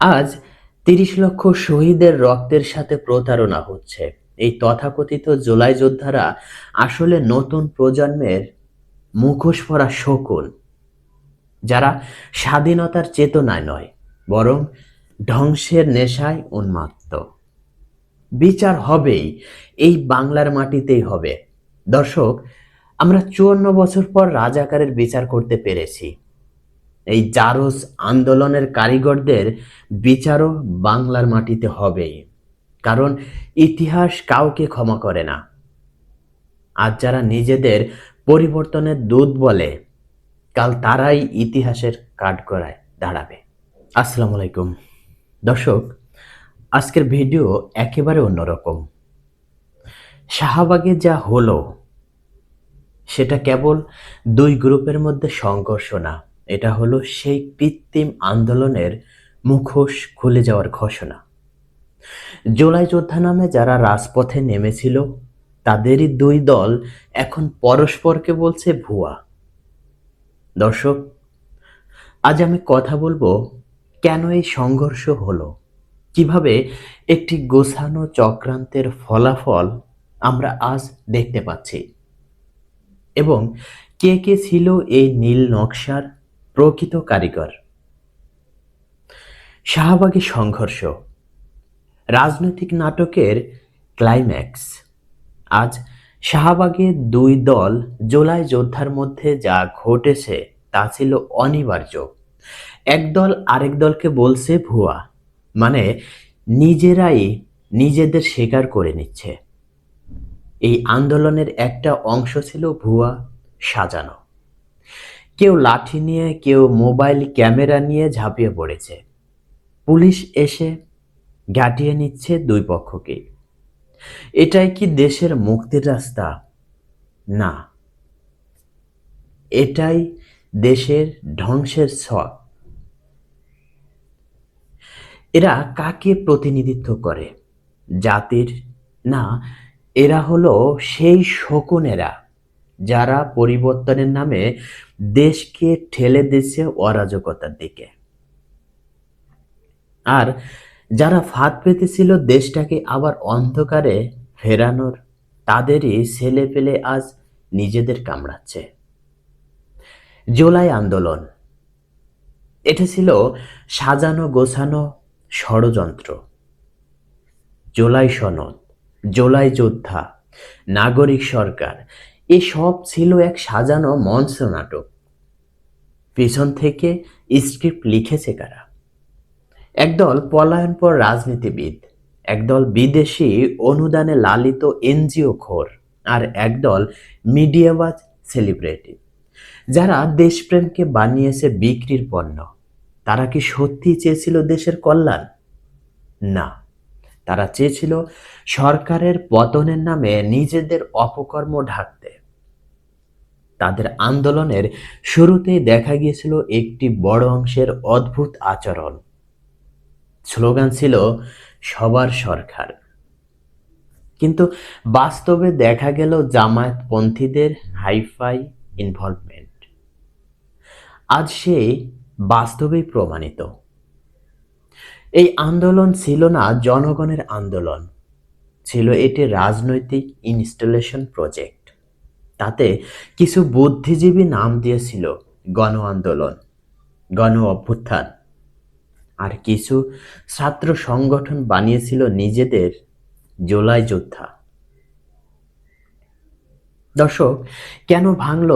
আজ তিরিশ লক্ষ শহীদের রক্তের সাথে প্রতারণা হচ্ছে। এই তথাকথিত জুলাই যোদ্ধারা আসলে নতুন প্রজন্মের মুখোশ পরা শকুন যারা স্বাধীনতার চেতনায় নয়, বরং ধ্বংসের নেশায় উন্মাত্ত। বিচার হবেই, এই বাংলার মাটিতেই হবে। দর্শক, আমরা চুয়ান্ন বছর পর রাজাকারের বিচার করতে পেরেছি। এই জারজ আন্দোলনের কারিগরদের বিচারও বাংলার মাটিতে হবেই। কারণ ইতিহাস কাউকে ক্ষমা করে না। আজ যারা নিজেদের পরিবর্তনের দূত বলে, কাল তারাই ইতিহাসের কাঠগড়ায় দাঁড়াবে। আসসালামু আলাইকুম। দর্শক, আজকের ভিডিও একেবারে অন্যরকম। শাহবাগে যা হলো, সেটা কেবল দুই গ্রুপের মধ্যে সংঘর্ষ না। এটা হলো সেই কৃত্রিম আন্দোলনের মুখোশ খুলে যাওয়ার ঘোষণা। জোলাই যোদ্ধা নামে যারা রাজপথে নেমেছিল, তাদেরই দুই দল এখন পরস্পরকে বলছে ভুয়া। দর্শক, আজ আমি কথা বলব কেন এই সংঘর্ষ হলো? কীভাবে একটি গোছানো চক্রান্তের ফলাফল আমরা আজ দেখতে পাচ্ছি? এবং কে কে ছিল এই নীল নকশার প্রকৃত কারিগর। শাহবাগী সংঘর্ষ। রাজনৈতিক নাটকের ক্লাইম্যাক্স আজ শাহবাগে দুই দল জোলাই যোদ্ধার মধ্যে যা ঘটেছে তা ছিল অনিবার্য। এক দল আরেক দলকে বলছে ভুয়া মানে নিজেরাই নিজেদের স্বীকার করে নিচ্ছে। এই আন্দোলনের একটা অংশ ছিল ভুয়া, সাজানো। কেউ লাঠি নিয়ে, কেউ মোবাইল, ক্যামেরা নিয়ে ঝাঁপিয়ে পড়েছে। পুলিশ এসে ঘাটিয়ে নিচ্ছে দুই পক্ষকে। এটাই কি দেশের মুক্তির রাস্তা? না। এটাই দেশের ধ্বংসের ছক। এরা কাকে প্রতিনিধিত্ব করে? জাতির? না, এরা হলো সেই শকুনেরা যারা পরিবর্তনের নামে দেশকে ঠেলে দিচ্ছে অরাজকতার দিকে। আর যারা ফাঁদ পেতেছিল দেশটাকে আবার অন্ধকারে ফেরানোর, তাদেরই ছেলে পেলে আজ নিজেদের কামড়াচ্ছে। জোলাই আন্দোলন। এটা ছিল সাজানো গোছানো ষড়যন্ত্র। জোলাই সনদ, জোলাই যোদ্ধা, নাগরিক সরকার এসব ছিল এক সাজানো মঞ্চ নাটক। পেছন থেকে স্ক্রিপ্ট লিখেছে কারা? একদল পলায়নপর রাজনীতিবিদ, একদল বিদেশি অনুদানে লালিত এনজিও খোর আর একদল মিডিয়াবাজ সেলিব্রিটি, যারা দেশপ্রেমকে বানিয়েছে বিক্রির পণ্য। তারা কি সত্যি চেয়েছিল দেশের কল্যাণ? না, তারা চেয়েছিল সরকারের পতনের নামে নিজেদের অপকর্ম ঢাকতে। তাদের আন্দোলনের শুরুতেই দেখা গিয়েছিল একটি বড় অংশের অদ্ভুত আচরণ। স্লোগান ছিল, সবার সরকার। কিন্তু বাস্তবে দেখা গেল জামায়াতপন্থীদের হাইফাই ইনভলভমেন্ট। আজ সে বাস্তবেই প্রমাণিত। এই আন্দোলন ছিল না জনগণের আন্দোলন, ছিল এটি রাজনৈতিক ইনস্টলেশন প্রজেক্ট। তাতে কিছু বুদ্ধিজীবী নাম দিয়েছিল গণ আন্দোলন, গণ অভ্যুত্থান। আর কিছু ছাত্র সংগঠন বানিয়েছিল নিজেদের জোলাই যোদ্ধা। দর্শক, কেন ভাঙল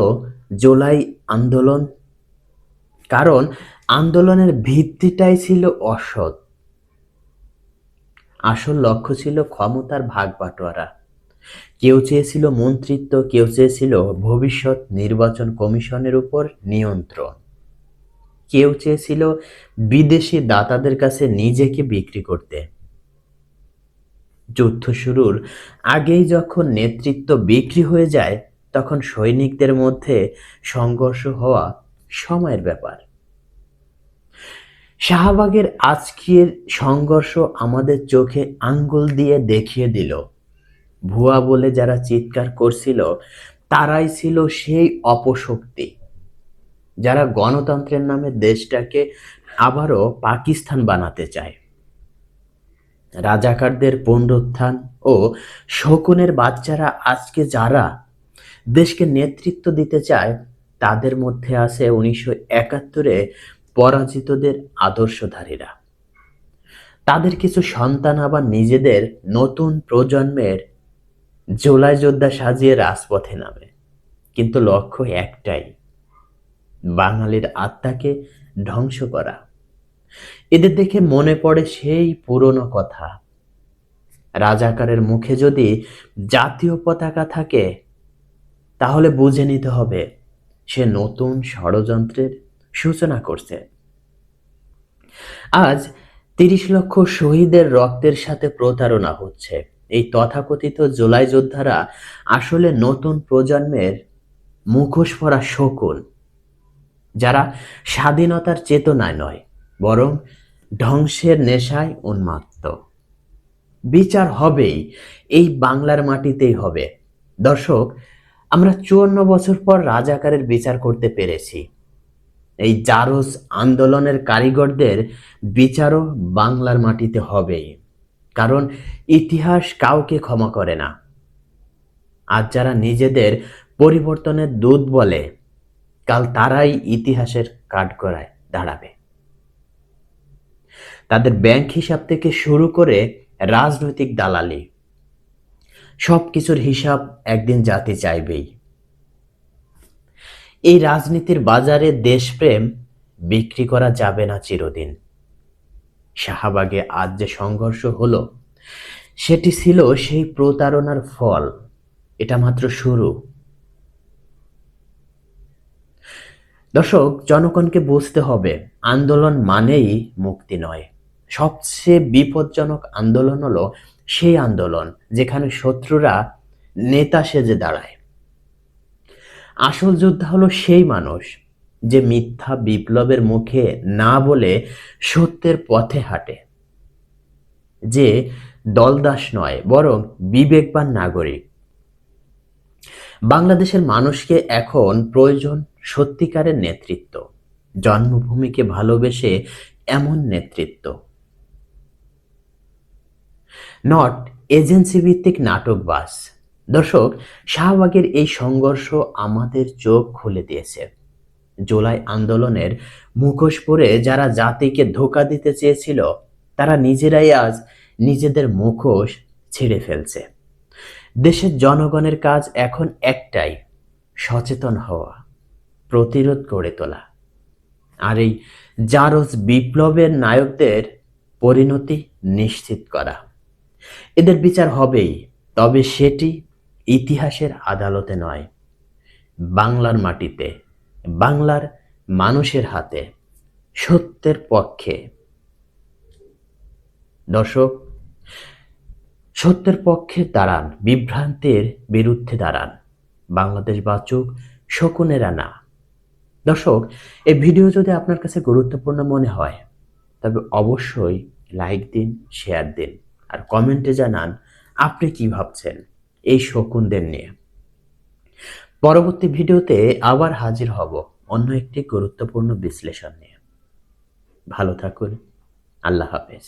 জোলাই আন্দোলন? কারণ আন্দোলনের ভিত্তিটাই ছিল অসৎ। আসল লক্ষ্য ছিল ক্ষমতার ভাগ বাটোয়ারা। কেউ চেয়েছিল মন্ত্রিত্ব, কেউ চেয়েছিল ভবিষ্যৎ নির্বাচন কমিশনের উপর নিয়ন্ত্রণ। কেউ চেয়েছিল বিদেশি দাতাদের কাছে নিজেকে বিক্রি করতে। যুদ্ধ শুরুর আগেই যখন নেতৃত্ব বিক্রি হয়ে যায়, তখন সৈনিকদের মধ্যে সংঘর্ষ হওয়া সময়ের ব্যাপার। শাহবাগের আজকের সংঘর্ষ আমাদের চোখে আঙ্গুল দিয়ে দেখিয়ে দিল। ভুয়া বলে যারা চিৎকার করছিল, তারাই ছিল সেই অপশক্তি। যারা গণতন্ত্রের নামে দেশটাকে আবারও পাকিস্তান বানাতে চায়। রাজাকারদের পুনরুত্থান ও শকুনের বাচ্চারা আজকে যারা দেশকে নেতৃত্ব দিতে চায়, তাদের মধ্যে আছে উনিশশো একাত্তরে পরাজিতদের আদর্শধারীরা। তাদের কিছু সন্তান আবার নিজেদের নতুন প্রজন্মের জোলাই যোদ্ধা সাজিয়ে রাজপথে নামে। কিন্তু লক্ষ্য একটাই, বাঙালির আত্মাকে ধ্বংস করা। এদের দেখে মনে পড়ে সেই পুরনো কথা। রাজাকারের মুখে যদি জাতীয় পতাকা থাকে, তাহলে বুঝে নিতে হবে সে নতুন ষড়যন্ত্রের সূচনা করছে। আজ তিরিশ লক্ষ শহীদের রক্তের সাথে প্রতারণা হচ্ছে। এই তথাকথিত জোলাই যোদ্ধারা আসলে নতুন প্রজন্মের মুখোশ পরা শকুন, যারা স্বাধীনতার চেতনায় নয়, বরং ধ্বংসের নেশায় উন্মাত্ত। বিচার হবেই, এই বাংলার মাটিতেই হবে। দর্শক, আমরা চুয়ান্ন বছর পর রাজাকারের বিচার করতে পেরেছি। এই জারজ আন্দোলনের কারিগরদের বিচারও বাংলার মাটিতে হবেই। কারণ ইতিহাস কাউকে ক্ষমা করে না। আজ যারা নিজেদের পরিবর্তনের দূত বলে, কাল তারাই ইতিহাসের কাঠগড়ায় দাঁড়াবে। তাদের ব্যাংক হিসাব থেকে শুরু করে রাজনৈতিক দালালি সব কিছুর হিসাব একদিন জাতি চাইবেই। এই রাজনীতির বাজারে দেশপ্রেম বিক্রি করা যাবে না চিরদিন। শাহবাগে আজ যে সংঘর্ষ হলো, সেটি ছিল সেই প্রতারণার ফল। এটা মাত্র শুরু। দর্শক, জনগণকে বুঝতে হবে, আন্দোলন মানেই মুক্তি নয়। সবচেয়ে বিপজ্জনক আন্দোলন হলো সেই আন্দোলন, যেখানে শত্রুরা নেতা সেজে দাঁড়ায়। আসল যোদ্ধা হলো সেই মানুষ যে মিথ্যা বিপ্লবের মুখে না বলে সত্যের পথে হাঁটে। যে দলদাস নয়, বরং বিবেকবান নাগরিক। বাংলাদেশের মানুষকে এখন প্রয়োজন সত্যিকারের নেতৃত্ব। জন্মভূমিকে ভালোবেসে এমন নেতৃত্ব। নট এজেন্সি ভিত্তিক নাটক বাস দর্শক, শাহবাগের এই সংঘর্ষ আমাদের চোখ খুলে দিয়েছে। জুলাই আন্দোলনের মুখোশ পরে যারা জাতিকে ধোকা দিতে চেয়েছিল, তারা নিজেরাই আজ নিজেদের মুখোশ ছিঁড়ে ফেলছে। দেশের জনগণের কাজ এখন একটাই, সচেতন হওয়া, প্রতিরোধ গড়ে তোলা। আর এই জারজ বিপ্লবের নায়কদের পরিণতি নিশ্চিত করা। এদের বিচার হবেই, তবে সেটি ইতিহাসের আদালতে নয়, বাংলার মাটিতে। বাংলার মানুষের হাতে, সত্যের পক্ষে। দর্শক, সত্যের পক্ষে দাঁড়ান, বিভ্রান্তের বিরুদ্ধে দাঁড়ান। বাংলাদেশ বাচুক, শকুনেরা না। দর্শক, এই ভিডিও যদি আপনার কাছে গুরুত্বপূর্ণ মনে হয়, তবে অবশ্যই লাইক দিন, শেয়ার দিন, আর কমেন্টে জানান আপনি কি ভাবছেন এই শকুনদের নিয়ে। পরবর্তী ভিডিওতে আবার হাজির হব অন্য একটি গুরুত্বপূর্ণ বিশ্লেষণ নিয়ে। ভালো থাকুন। আল্লাহ হাফেজ।